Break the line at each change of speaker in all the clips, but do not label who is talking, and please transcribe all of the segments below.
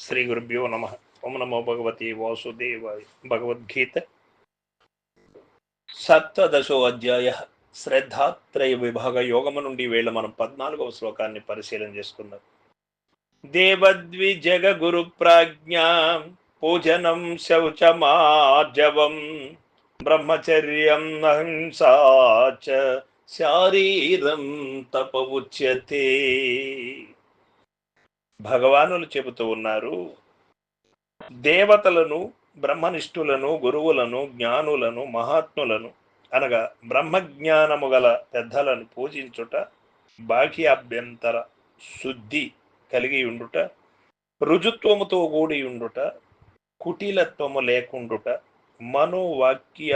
శ్రీ గురుభ్యో నమ. ఓం నమో భగవతి వాసుదేవాయ భగవద్గీత. సప్తదశో అధ్యాయ శ్రద్ధాత్రయ విభాగ యోగము నుండి వేళ మనం పద్నాలుగవ శ్లోకాన్ని పరిశీలన చేసుకుందాం. దేవద్విజగ గురు ప్రాజ్ఞ పూజనం శౌచమార్జవం బ్రహ్మచర్యం అహింసాచ శారీరం తప ఉచ్యతే. భగవానులు చెబుతూ ఉన్నారు దేవతలను బ్రహ్మనిష్ఠులను గురువులను జ్ఞానులను మహాత్ములను అనగా బ్రహ్మజ్ఞానము గల పెద్దలను పూజించుట బాహ్యాభ్యంతర శుద్ధి కలిగి ఉండుట రుజుత్వముతో కూడి ఉండుట కుటిలత్వము లేకుండుట మనోవాక్య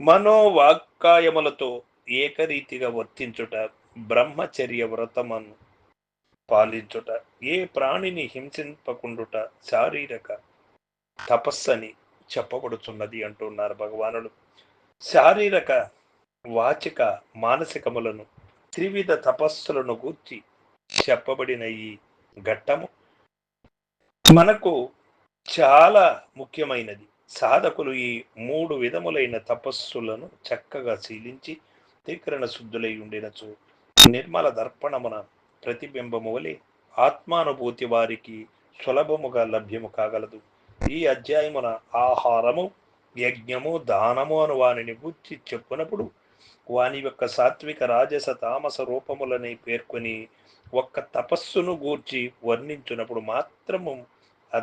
మనోవాక్కాయములతో ఏకరీతిగా వర్తించుట బ్రహ్మచర్య వ్రతమను పాలించుట ఏ ప్రాణిని హింసింపకుండుట శారీరక తపస్సని చెప్పబడుచున్నది అంటున్నారు భగవానుడు. శారీరక వాచిక మానసికములను త్రివిధ తపస్సులను గూర్చి చెప్పబడిన ఈ ఘట్టము మనకు చాలా ముఖ్యమైనది. సాధకులు ఈ మూడు విధములైన తపస్సులను చక్కగా శీలించి త్రికరణ శుద్ధులై ఉండినచు నిర్మల దర్పణమున ప్రతిబింబము వలె ఆత్మానుభూతి వారికి సులభముగా లభ్యము కాగలదు. ఈ అధ్యాయమున ఆహారము యజ్ఞము దానము అను వానిని గూర్చి చెప్పునప్పుడు వాని యొక్క సాత్విక రాజస తామస రూపములని పేర్కొని ఒక్క తపస్సును గూర్చి వర్ణించినప్పుడు మాత్రము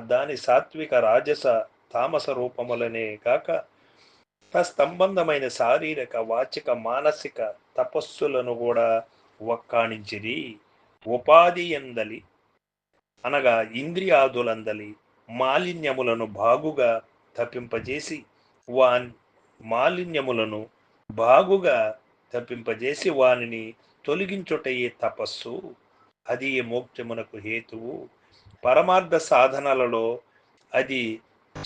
దాని సాత్విక రాజస తామస రూపములనే కాక తస్తంబంధమైన శారీరక వాచిక మానసిక తపస్సులను కూడా ఒక్కాణించిరి ఉపాధి ఎందలి అనగా ఇంద్రియాదులందలి మాలిన్యములను బాగుగా తప్పింపజేసి వాన్ మాలిన్యములను బాగుగా తప్పింపజేసి వానిని తొలగించుటయే తపస్సు. అది మోక్షమునకు హేతువు. పరమార్థ సాధనలలో అది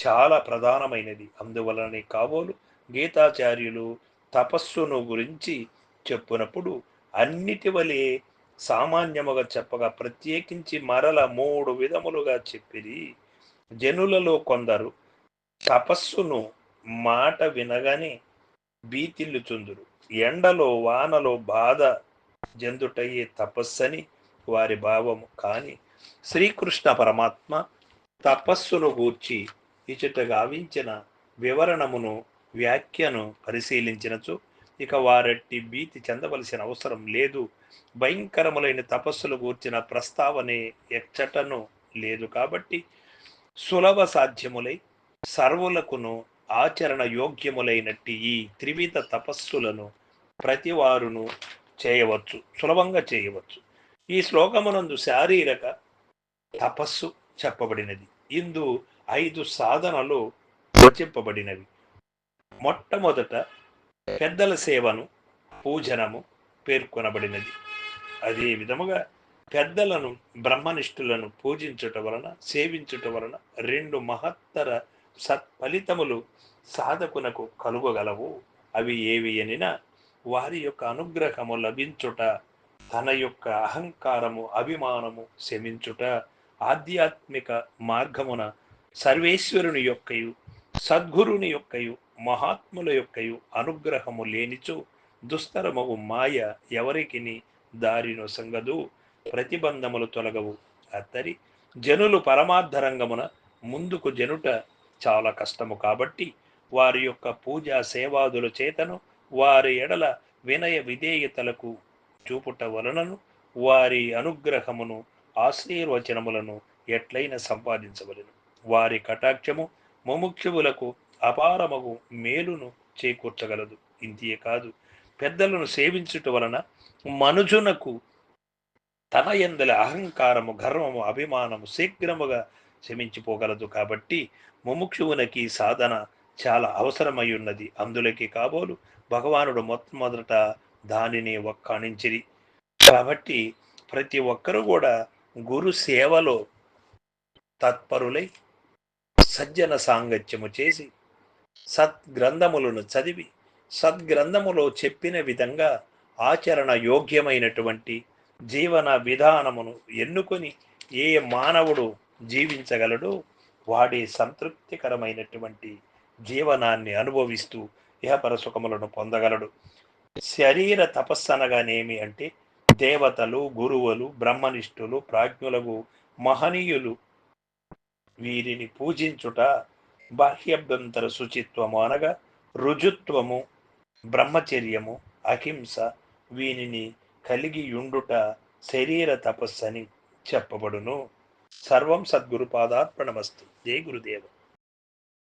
చాలా ప్రధానమైనది. అందువలనే కాబోలు గీతాచార్యులు తపస్సును గురించి చెప్పునప్పుడు అన్నిటి వలె సామాన్యముగా చెప్పగా ప్రత్యేకించి మరల మూడు విధములుగా చెప్పిరి. జనులలో కొందరు తపస్సును మాట వినగానే భీతిల్లుచుందురు. ఎండలో వానలో బాధ జందుటయ్యే తపస్సని వారి భావము. కాని శ్రీకృష్ణ పరమాత్మ తపస్సును గూర్చి ఇచట గావించిన వివరణమును వ్యాఖ్యను పరిశీలించినచు ఇక వారట్టి భీతి చెందవలసిన అవసరం లేదు. భయంకరములైన తపస్సులు గూర్చిన ప్రస్తావనే ఎచ్చటను లేదు కాబట్టి సులభ సాధ్యములై సర్వులకును ఆచరణ యోగ్యములైనట్టి ఈ త్రివిధ తపస్సులను ప్రతివారును చేయవచ్చు సులభంగా చేయవచ్చు. ఈ శ్లోకమునందు శారీరక తపస్సు చెప్పబడినది. ఇందు ఐదు సాధనలు రచింపబడినవి. మొట్టమొదట పెద్దల సేవను పూజనము పేర్కొనబడినది. అదే విధముగా పెద్దలను బ్రహ్మనిష్ఠులను పూజించుట వలన సేవించుట వలన రెండు మహత్తర సత్ఫలితములు సాధకునకు కలుగగలవు. అవి ఏవి అనినా వారి యొక్క అనుగ్రహము లభించుట తన యొక్క అహంకారము అభిమానము శమించుట ఆధ్యాత్మిక మార్గమున సర్వేశ్వరుని యొక్కయు సద్గురుని యొక్కయు మహాత్ముల యొక్కయు అనుగ్రహము లేనిచో దుస్తరమగు మాయ ఎవరికిని దారిను సంగదు ప్రతిబంధములు తొలగవు. అత్తరి జనులు పరమార్థరంగమున ముందుకు జనుట చాలా కష్టము కాబట్టి వారి యొక్క పూజా సేవాదుల చేతను వారి ఎడల వినయ విధేయతలకు చూపుట వలనను వారి అనుగ్రహమును ఆశీర్వచనములను ఎట్లయినా సంపాదించవలను. వారి కటాక్షము ముముక్షువులకు అపారమగు మేలును చేకూర్చగలదు. ఇంతియే కాదు పెద్దలను సేవించుట వలన మనుజునకు తన ఎందల అహంకారము గర్వము అభిమానము శీఘ్రముగా శమించిపోగలదు కాబట్టి ముముక్షువునకి సాధన చాలా అవసరమై ఉన్నది అందులోకి కాబోలు భగవానుడు మొట్టమొదట దానిని ఒక్కాణించిరి కాబట్టి ప్రతి ఒక్కరూ కూడా గురు సేవలో తత్పరులై సజ్జన సాంగత్యము చేసి సద్గ్రంథములను చదివి సద్గ్రంథములో చెప్పిన విధంగా ఆచరణ యోగ్యమైనటువంటి జీవన విధానమును ఎన్నుకొని ఏ మానవుడు జీవించగలడు వాడే సంతృప్తికరమైనటువంటి జీవనాన్ని అనుభవిస్తూ ఇహపర సుఖములను పొందగలడు. శరీర తపస్సు అనగానేమి అంటే దేవతలు గురువులు బ్రహ్మనిష్ఠులు ప్రాజ్ఞులకు మహనీయులు వీరిని పూజించుట బాహ్యభ్యంతర శుచిత్వము అనగా రుజుత్వము బ్రహ్మచర్యము అహింస వీనిని కలిగి యుండుట శరీర తపస్సని చెప్పబడును. సర్వం సద్గురు పాదార్పణమస్తు జై గురుదేవ.